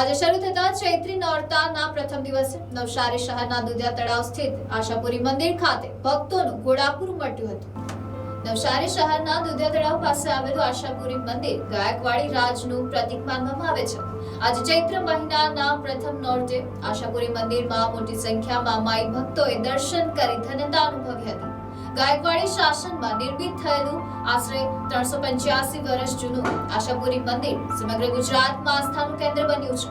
આજે શરૂ થતા ચૈત્રી નોરતાના પ્રથમ દિવસે નવસારી શહેરના દુધિયા તળાવ સ્થિત આશાપુરી મંદિર ખાતે ભક્તોનું ઘોડાપુર મટ્યું હતું. નવસારી શહેરના દુધિયા તળાવ પાસે આવેલું આશાપુરી મંદિર ગાયકવાડી રાજનું પ્રતીક માનવામાં આવે છે. આજે ચૈત્ર મહિનાના પ્રથમ નોરતે આશાપુરી મંદિરમાં મોટી સંખ્યામાં માઈ ભક્તોએ દર્શન કરી ધન્યતા અનુભવી હતી. ગાયકવાડી શાસનમાં નિર્મિત થયેલું આશરે ત્રણસો પંચ્યાસી વર્ષ જૂનું આશાપુરી મંદિર સમગ્ર ગુજરાતમાં આસ્થાનું કેન્દ્ર બન્યું છે.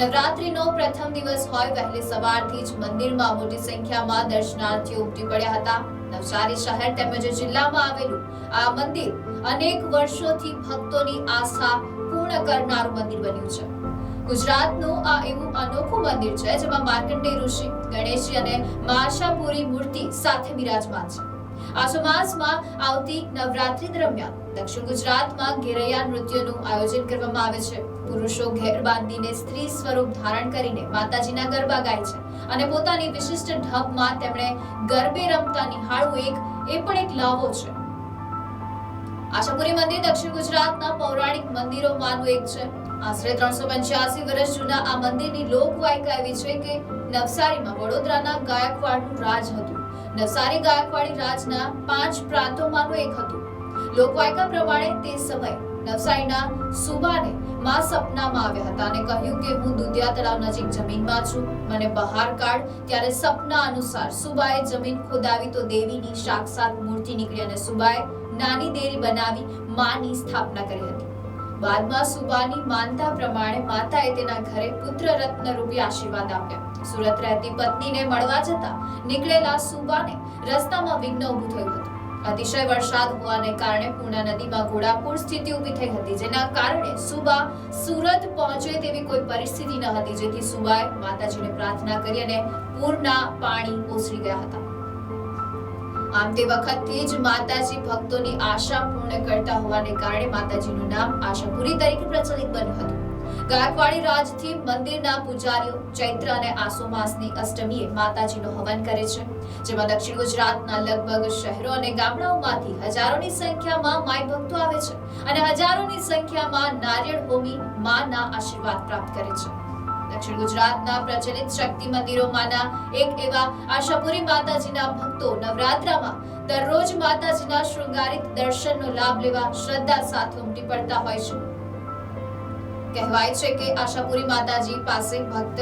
નવરાત્રીનો પ્રથમ દિવસ હોય વહેલી સવારથી જ મંદિરમાં મોટી સંખ્યામાં દર્શનાર્થીઓ ઉમટી પડ્યા હતા. નવસારી શહેર તેમજ જિલ્લામાં આવેલું આ મંદિર અનેક વર્ષોથી ભક્તોની આસ્થા પૂર્ણ કરનારું મંદિર બન્યું છે. ગુજરાતનું આ એવું અનોખું મંદિર છે જેમાં માર્કંડેય ઋષિ, ગણેશજી અને મારશાપુરી મૂર્તિ સાથે બિરાજમાન છે. આસો માસમાં આવતી નવરાત્રી દરમિયાન દક્ષિણ ગુજરાતમાં ઘેરૈયા નૃત્યનું આયોજન કરવામાં આવે છે. પુરુષો ઘેર બાંધીને સ્ત્રી સ્વરૂપ ધારણ કરીને માતાજીના ગરબા ગાય છે અને પોતાની વિશિષ્ટ ઢબમાં તેમણે ગરબે રમતા નિહાળવું એક, એ પણ એક લાવો છે. આશાપુરી મંદિર દક્ષિણ ગુજરાતના પૌરાણિક મંદિરોમાંનું એક છે. આશરે ત્રણસો પંચ્યાસી વર્ષ જૂના આ મંદિરની લોકવાયકા એવી છે કે નવસારીમાં વડોદરાના ગાયકવાડનું રાજ હતું. નવસારી ગાયકવાડી રાજના પાંચ પ્રાંતોમાંનું એક હતું. લોકવાયકા પ્રમાણે તે સમયે નવસારીના સુબાને માં સપનામાં આવ્યા હતા અને કહ્યું કે હું દુધિયા તળાવ નજીક જમીનમાં છું. મને બહાર કાઢ, ત્યારે સપના અનુસાર સુબાએ જમીન ખોદાવી તો દેવીની સાક્ષાત મૂર્તિ નીકળી અને સુબાએ નાની દેરી બનાવી માની સ્થાપના કરી હતી. બાદમાં સુબાની માનતા પ્રમાણે માતાએ તેના ઘરે પુત્ર રત્ન રૂપી આશીર્વાદ આપ્યા. સુરત રહેતી પત્નીને મળવા જતા નીકળેલા સુબાને રસ્તામાં વિઘ્ન ઊભું થયું હતું. અતિશય વરસાદ હોવાને કારણે પૂર્ણા નદીમાં ઘોડાપુર સ્થિતિ ઊભી થઈ હતી, જેના કારણે સુબા સુરત પહોંચે તેવી કોઈ પરિસ્થિતિ ન હતી, જેથી સુબાએ માતાજીને પ્રાર્થના કરી અને પૂરના પાણી ઓસરી ગયા હતા. આમ તે વખતથી જ માતાજી ભક્તોની આશા પૂર્ણ કરતા હોવાને કારણે માતાજીનું નામ આશાપુરી તરીકે પ્રચલિત બન્યું હતું. ગાયકવાડી રાજથી મંદિરના પૂજારીઓ ચૈત્ર અને આસો માસની અષ્ટમીએ માતાજીનો હવન કરે છે, જેમાં દક્ષિણ ગુજરાતના લગભગ શહેરો અને ગામડાઓમાંથી હજારોની સંખ્યામાં માય ભક્તો આવે છે અને હજારોની સંખ્યામાં નારિયેળ હોમી માના આશીર્વાદ પ્રાપ્ત કરે છે. દક્ષિણ ગુજરાતના પ્રચલિત શક્તિ મંદિરોમાંના એક એવા આશાપુરી માતાજીના ભક્તો નવરાત્રામાં દરરોજ માતાજીના શૃંગારિત દર્શનનો લાભ લેવા શ્રદ્ધા સાથે ઉમટી પડતા હોય છે. કહેવાય છે કે આશાપુરી માતાજી પાસે ભક્ત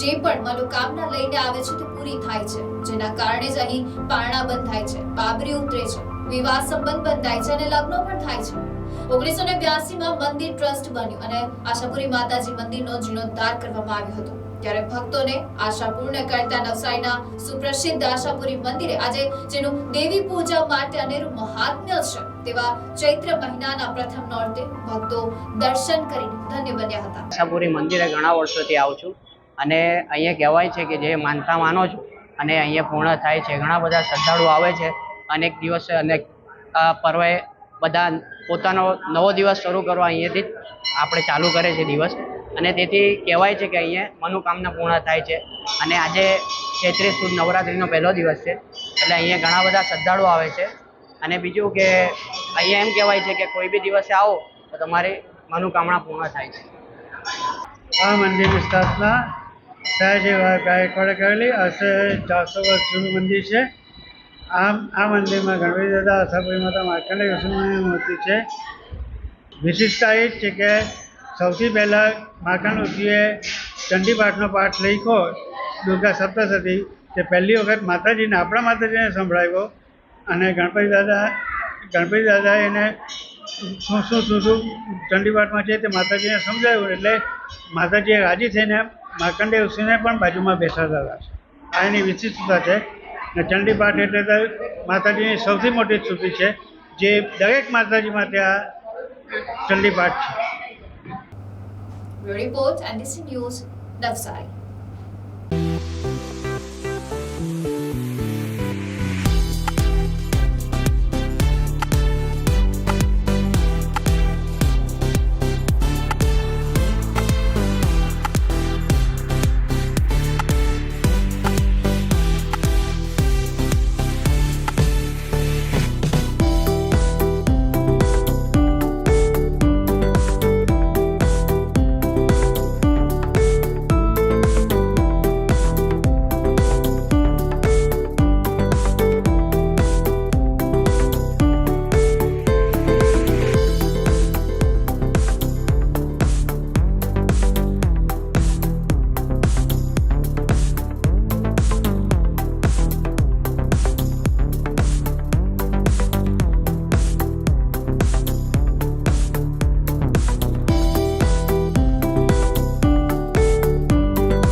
જે પણ મનોકામના લઈને આવે છે તે પૂરી થાય છે. જેના કારણે જ અહીં પારણા બંધાય છે, બાબરી ઉતરે છે, વિવાહ સંબંધ બંધાય છે અને લગ્નો પણ થાય છે. ઓગણીસો ને બ્યાસીમાં મંદિર ટ્રસ્ટ બન્યું અને આશાપુરી માતાજી મંદિરનો જીર્ણોદ્ધાર કરવામાં આવ્યો હતો. ત્યારે ભક્તોને આશા પૂર્ણ કરતા નવસારીના સુપ્રસિદ્ધ આશાપુરી મંદિરે આજે જેનું દેવી પૂજા માટે અનેરું મહાત્મ્ય છે. તેવા ચૈત્ર મહિનાના પ્રથમ નોરતે ભક્તો દર્શન કરીને ધન્ય બન્યા હતા. આશાપુરી મંદિરે ઘણા વર્ષોથી આવું છું અને અહીંયા કહેવાય છે કે જે માનતા માનો છો અને અહીંયા પૂર્ણ થાય છે. ઘણા બધા શ્રદ્ધાળુઓ આવે છે અનેક દિવસે અનેક પર્વે બધા પોતાનો નવો દિવસ શરૂ કરવા અહીંયાથી આપણે ચાલુ કરે છે દિવસ. અને તેથી કહેવાય છે કે અહીંયા મનોકામના પૂર્ણ થાય છે. અને આજે છેત્રીસ સુદ નવરાત્રિનો પહેલો દિવસ છે. એટલે અહીંયા ઘણા બધા શ્રદ્ધાળુઓ આવે છે. અને બીજું કે અહીંયા એમ કહેવાય છે કે કોઈ બી દિવસે આવો તો તમારી મનોકામના પૂર્ણ થાય છે. આ મંદિરની સ્થાપના સયાજી ગાયકવાડે કરેલી? આશરે ચારસો વર્ષ જૂનું મંદિર છે. આમ, આ મંદિરમાં ગણપતિ દાદા આશાપુરી માતા માર્કંડે કૃષ્ણની મૂર્તિ છે. વિશિષ્ટતા એ જ છે કે સૌથી પહેલાં માર્કંડ ઋષિએ ચંડીપાઠનો પાઠ લખ્યો. દુર્ગા સપ્તસતી તે પહેલી વખત માતાજીને, આપણા માતાજીને સંભળાવ્યો. અને ગણપતિ દાદા ગણપતિ દાદા એને શું શું શું શું ચંડીપાઠમાં છે તે માતાજીને સમજાવ્યું એટલે માતાજીએ રાજી થઈને માર્કંડેય ઋષિને પણ બાજુમાં બેસાડતા હતા. આ એની વિશિષ્ટતા છે ને ચંડીપાઠ એટલે તો માતાજીની સૌથી મોટી સ્તુતિ છે જે દરેક માતાજી માટે આ ચંડીપાઠ છે. Report NDC news Navsari